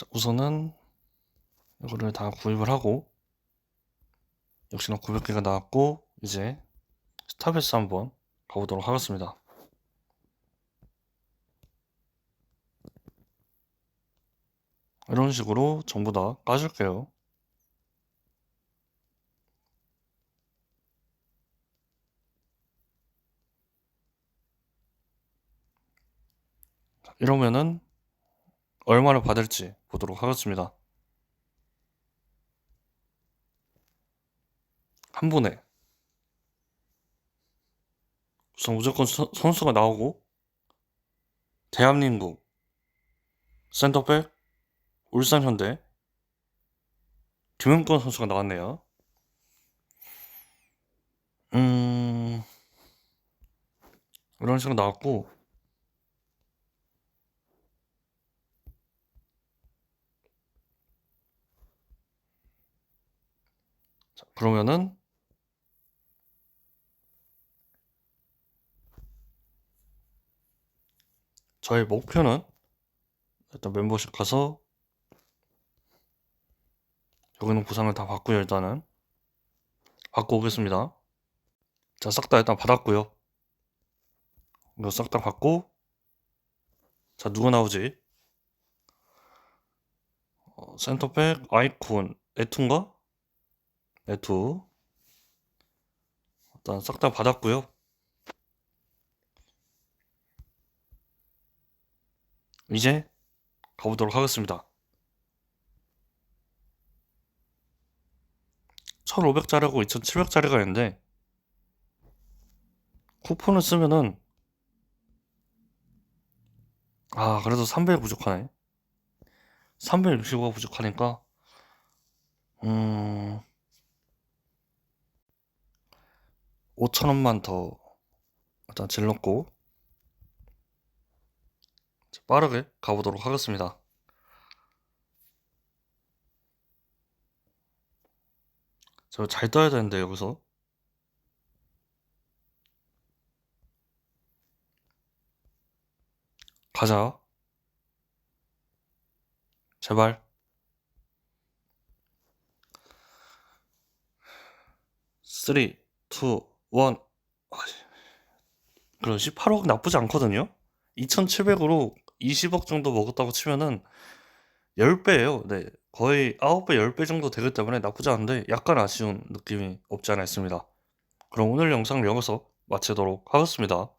자, 우선은 이거를 다 구입을 하고 역시나 900개가 나왔고 이제 스타베스 한번 가보도록 하겠습니다. 이런 식으로 전부 다 까줄게요. 자, 이러면은 얼마를 받을지 보도록 하겠습니다. 한 번에 우선 무조건 선- 선수가 나오고 대한민국 센터백 울산 현대 김은권 선수가 나왔네요. 음 이런 식으로 나왔고 자, 그러면은 저의 목표는 일단 멤버십 가서 여기는 보상을 다 받고요 일단은. 받고 오겠습니다. 자 싹 다 일단 받았고요. 이거 싹 다 받고 자 누가 나오지? 어, 센터백 아이콘 에투인가 에투. 일단 싹 다 받았고요. 이제 가보도록 하겠습니다. 1500짜리하고 2700짜리가 있는데 쿠폰을 쓰면은 아 그래도 300이 부족하네. 365가 부족하니까 음 5천 원만 더 일단 질렀고 빠르게 가보도록 하겠습니다. 저 잘 떠야 되는데 여기서. 가자. 제발. 쓰리, 투, 원. 그럼 18억 나쁘지 않거든요? 2,700으로 20억 정도 먹었다고 치면은 10배예요. 네. 거의 9배, 10배 정도 되기 때문에 나쁘지 않은데 약간 아쉬운 느낌이 없지 않아 있습니다. 그럼 오늘 영상을 여기서 마치도록 하겠습니다.